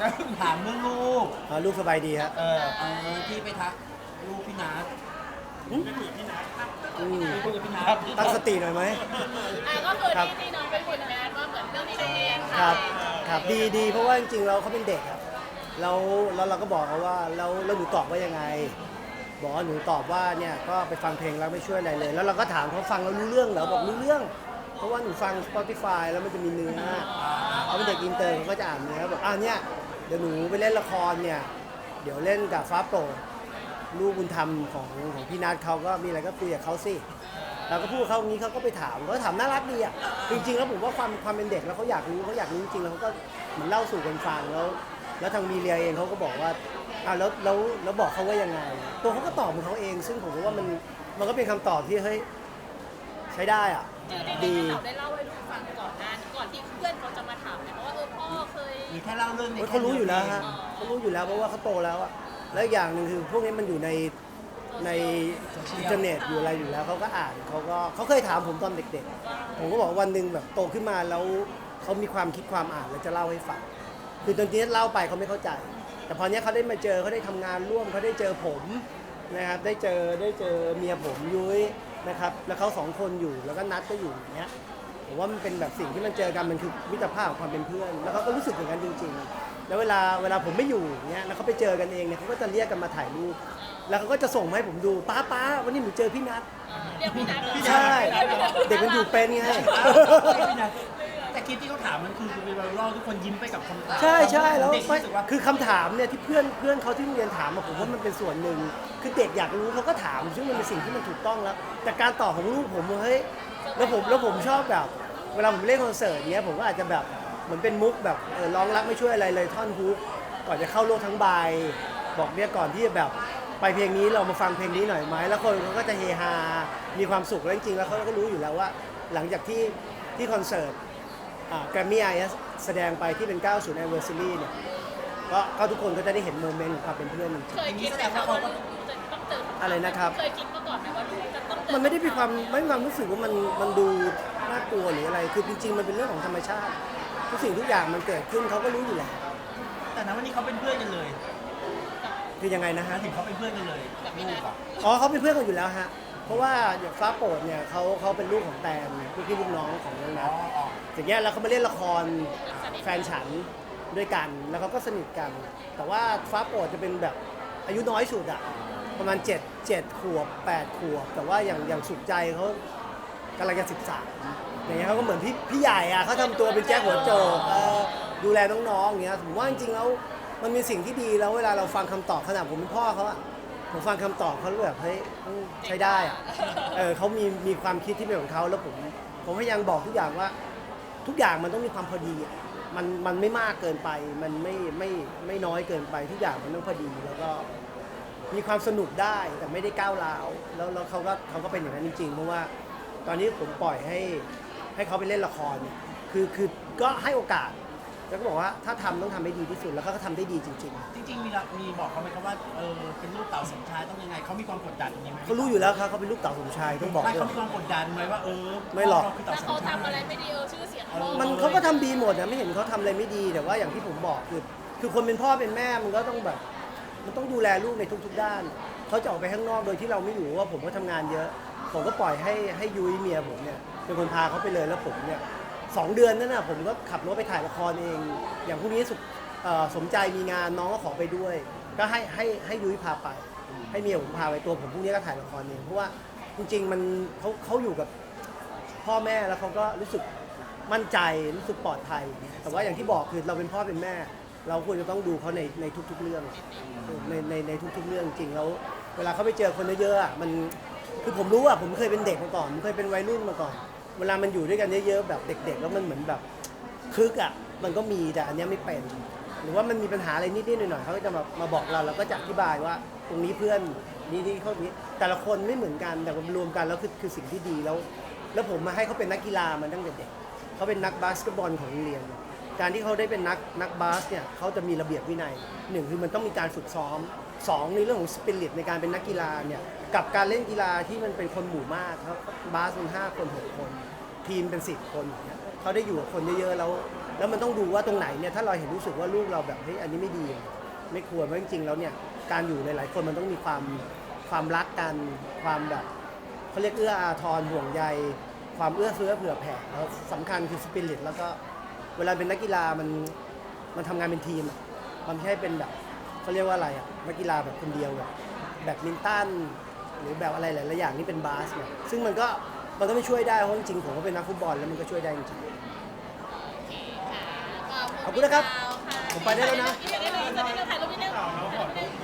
ก็ถามเรื่องลูก อ่าลูกสบายดีฮะเออเออที่ไปทักลูกพี่นัทอืมไปคุยกับพี่นัทตั้งสติหน่อยไหม อะก็คือครับ ที่ที่น้องไปคุยกับแม่ว่าเหมือนเรื่องที่โรงเรียนครับใช่ครับดีดีเพราะว่าจริงๆเราเขาเป็นเด็กครับแล้วแล้วเราก็บอกเขาว่าแล้วแล้วหนูตอบว่ายังไง บอกว่าหนูตอบว่าเนี่ยก็ไปฟังเพลงแล้วไม่ช่วยอะไรเลย แล้วเราก็ถามเขาฟังแล้วรู้เรื่องเหรอบอกรู้เรื่อง เพราะว่าหนูฟัง Spotify แล้วมันจะมีเนื้อเขาเป็นเด็กอินเตอร์เขาก็จะอ่านเนื้อบอกอ้าวเนี่ย เดี๋ยวหนูไปเล่นละครเนี่ย เดี๋ยวเล่นกับฟ้าโปรดลูกบุญธรรมของของพี่นัทเขาก็มีอะไรก็คุยกับเขาสิเราก็พูดกับเขาอย่างนี้เขาก็ไปถามเขาถามน่ารักดีอะจริง ๆ แล้วผมว่าความความเป็นเด็กแล้วเขาอยากรู้เขาอยากรู้จริงๆแล้วเขาก็เหมือนเล่าสู่กันฟังแล้ว แล้วทางมีเรียเองเขาก็บอกว่าอ้าวแล้วแล้วแล้วบอกเขาว่ายังไง ตัวเขาก็ตอบของเขาเอง ซึ่งผมว่ามันมันก็เป็นคำตอบที่เฮ้ยใช้ได้อะคือจริงๆเราได้เล่าให้ลูกฟังก่อนหน้านี้ก่อนที่เพื่อนเขาจะมาถามเนี่ย เพราะว่าเออพ่อเคยมีแค่เล่าเรื่องในโอ้ยเขารู้อยู่แล้วฮะเขารู้อยู่แล้วเพราะว่าเขาโตแล้วอะแล้วอีกอย่างหนึ่งคือพวกนี้มันอยู่ในในอินเทอร์เน็ตอยู่อะไรอยู่แล้วเขาก็อ่านเขาก็เขาเคยถามผมตอนเด็กๆ ผมก็บอกว่าวันหนึ่งแบบโตขึ้นมาแล้วเขามีความคิดความอ่านแล้วจะเล่าให้ฟังคือตอนนี้เล่าไปเขาไม่เข้าใจ แต่พอเนี้ยเขาได้มาเจอเขาได้ทำงานร่วมเขาได้เจอผมนะครับได้เจอได้เจอเมียผมยุ้ยนะครับ แล้วเขาสองคนอยู่แล้วก็นัดก็อยู่อย่างเงี้ย ผมว่ามันเป็นแบบสิ่งที่มันเจอกันมันคือมิตรภาพของความเป็นเพื่อน แล้วเขาก็รู้สึกอย่างนั้นจริง ๆ แล้วเวลาเวลาผมไม่อยู่เนี้ยแล้วเขาไปเจอกันเองเนี่ยเขาก็จะเรียกกันมาถ่ายรูปแล้วเขาก็จะส่งมาให้ผมดูป้าป้าวันนี้หนูเจอพี่นัทเรียกพี่นัทเลยใช่เด็กมันอยู่เป็นไงพี่นัทแต่คลิปที่เขาถามมันคือเป็นไวรัลทุกคนยิ้มไปกับคำถามใช่ใช่แล้วเด็กไม่รู้สึกว่าคือคำถามเนี่ยที่เพื่อนเพื่อนเขาที่โรงเรียนถามมาผมว่ามันเป็นส่วนหนึ่ง คือเด็กอยากรู้เขาก็ถามซึ่งมันเป็นสิ่งที่มันถูกต้องแล้ว แต่การตอบของลูกผมว่าเฮ้ย แล้วผมแล้วผมชอบแบบ เวลาผมเล่นคอนเสิร์ตเนี้ยผมก็อาจจะแบบเหมือนเป็นมุกแบบเออร้องรักไม่ช่วยอะไรเลยท่อนฮุกก่อนจะเข้าโลกทั้งใบบอกเนี่ยก่อนที่จะแบบไปเพลงนี้เรามาฟังเพลงนี้หน่อยไหมแล้วคนเขาก็จะเฮฮา มีความสุขแล้วจริงๆแล้วเขาก็รู้อยู่แล้วว่า หลังจากที่ที่คอนเสิร์ตแกรมมี่ไอแสดงไปที่เป็น 90 anniversary เนี่ยก็ทุกคนก็จะได้เห็นโมเมนต์ของความเป็นเพื่อนจริงเคยคิดไหมคะว่าลูกจะต้อง เจอคำถามอะไรนะครับ เคยคิดมาก่อนไหมว่าลูกจะต้องเจอๆมันไม่ได้มีความไม่มีความรู้สึกว่ามันมันดูน่ากลัวหรืออะไร คือจริงๆมันเป็นเรื่องของธรรมชาติทุกสิ่งทุกอย่างมันเกิดขึ้นเขาก็รู้อยู่แล้วแต่นะวันนี้เขาเป็นเพื่อนกันเลยคือยังไงนะฮะนะถึงเขาเป็นเพื่อนกันเลยลูกอะอ๋อเขาเป็นเพื่อนกันอยู่แล้วฮะ เพราะว่าอย่างฟ้าโปรดเนี่ยเขาเขาเป็นลูกของแตนลูกพี่ลูกน้องของน้องอ๋นัอทอ๋ออย่างเงี้ยแล้วเขามาเล่นละครแฟนฉันด้วยกัน แล้วเขาก็สนิทกัน แต่ว่าฟ้าโปรดจะเป็นแบบอายุน้อยสุดอะ ประมาณ 7 7ขวบ8ขวบ แต่ว่าอย่างอย่างสุดใจเขากำลังจะ13อย่างเงี้ยเขาก็เหมือนพี่พี่ใหญ่อะเขาทำตัวเป็นแจ็คหัวโจกเออดูแลน้องๆอย่างเงี้ยผมว่าจริงๆแล้วมันมีสิ่งที่ดีแล้วเวลาเราฟังคำตอบขนาดผมเป็นพ่อเขาอะผมฟังคำตอบเขาแล้วแบบเฮ้ยใช้ได้อะเออเขามีมีความคิดที่เป็นของเขาแล้วผมผมพยายามบอกทุกอย่างว่า ทุกอย่างมันต้องมีความพอดีอะมันมันไม่มากเกินไป มันไม่ไม่ไม่น้อยเกินไปทุกอย่างมันต้องพอดีแล้วก็ มีความสนุกได้แต่ไม่ได้ก้าวร้าวแล้วแล้วเขาก็เขาก็เป็นอย่างนั้นจริงๆเพราะว่า ตอนนี้ผมปล่อยให้ให้เขาไปเล่นละครเนี่ยคือคือก็ให้โอกาส แล้วก็บอกว่าถ้าทำต้องทำให้ดีที่สุดแล้วเขาก็ทำได้ดีจริง จริงๆมีละมีบอกเขาไหมครับว่าเออเป็นลูกเต่าสมชายต้องยังไงเขามีความกดดันตรงนี้ไหมๆเขารู้อยู่แล้วครับเขาเป็นลูกเต่าสมชายต้องบอกไม่ด้วเขายมีความกดดันไหมว่าเออไม่หรอก พ่คือเต่าถ้าสเขามชายทำอะไรไม่ดีเออชื่อเสียงพ่อมันเขาก็ทำดีหมดนะไม่เห็นเขาทำอะไรไม่ดีแต่ว่าอย่างที่ผมบอกคือ คือคนเป็นพ่อเป็นแม่มันก็ต้องแบบ มันต้องดูแลลูกในทุก ๆ ด้าน เขาจะออกไปข้างนอกโดยที่เราไม่อยู่ว่าผมก็ทำงานเยอะ ผมก็ปล่อยให้ให้ยุ้ยเมียผมเนี่ยเป็นคนพาเขาไปเลยแล้วผมเนี่ยสองเดือนนั่นน่ะผมก็ขับรถไปถ่ายละครเอง อย่างพรุ่งนี้สุขเอ่อสมใจมีงานน้องก็ขอไปด้วย ก็ให้ให้ให้ยุ้ยพาไป ให้เมียผมพาไปตัวผมพรุ่งนี้ก็ถ่ายละครเองเพราะว่าจริง ๆ มันเขาเขาอยู่กับ พ่อแม่แล้วเขาก็รู้สึกมั่นใจรู้สึกปลอดภัย แต่ว่าอย่างที่บอกคือเราเป็นพ่อเป็นแม่ เราควรจะต้องดูเขาในในทุก ๆ เรื่องในในในทุก ๆ เรื่องจริงแล้วเวลาเขาไปเจอคนเยอะๆอะมันคือผมรู้อะผมเคยเป็นเด็กมาก่อนผมเคยเป็นวัยรุ่นมาก่อน เวลามันอยู่ด้วยกันเยอะๆแบบเด็ก ๆ แล้วมันเหมือนแบบคึกอะมันก็มีแต่อันเนี้ยไม่เป็น หรือว่ามันมีปัญหาอะไรนิดๆหน่อยๆเขาก็จะมามาบอกเราเราก็จะอธิบายว่าตรงนี้เพื่อนนี่ที่เขานี้แต่ละคนไม่เหมือนกันแต่รวมกันแล้วคือคือสิ่งที่ดีแล้ว แล้วผมมาให้เขาเป็นนักกีฬามันตั้งแต่เด็กเขาเป็นนักบาสเกตบอลของโรงเรียน การที่เขาได้เป็นนักนักบาสเนี่ยเขาจะมีระเบียบวินัยหนึ่งคือมันต้องมีการฝึกซ้อมสองในเรื่องของสปิริตในการเป็นนักกีฬาเนี่ยกับการเล่นกีฬาที่มันเป็นคนหมู่มากครับบาสมันห้าคนหกคน ทีมเป็นสิบคนเงี้ยเขาได้อยู่กับคนเยอะๆแล้ว แล้วมันต้องดูว่าตรงไหนเนี่ยถ้าเราเห็นรู้สึกว่าลูกเราแบบเฮ้ยอันนี้ไม่ดี ไม่ควรเพราะจริงๆแล้วเนี่ยการอยู่ในหลายคนมันต้องมีความความรักกันความแบบเขาเรียกเอื้ออาทรห่วงใย ความเอื้อเฟื้อเผื่อแผ่แล้วสำคัญคือสปิริตแล้วก็ เวลาเป็นนักกีฬามันมันทำงานเป็นทีมอะมันไม่ใช่เป็นแบบเขาเรียกว่าอะไรอะนักกีฬาแบบคนเดียวแบบแบบมินตันหรือแบบอะไรหลายๆอย่างนี่เป็นบาสเนี่ยซึ่งมันก็มันก็ไม่ช่วยได้เพราะจริงๆผมก็เป็นนักฟุตบอลแล้วมันก็ช่วยได้จริงๆโอเคค่ะขอบคุณนะครับขอบผมไปได้แล้วนะเดี๋ยวได้เลยจะได้ถ่ายรูปนิดนึงถ่ายรูปนิดนึง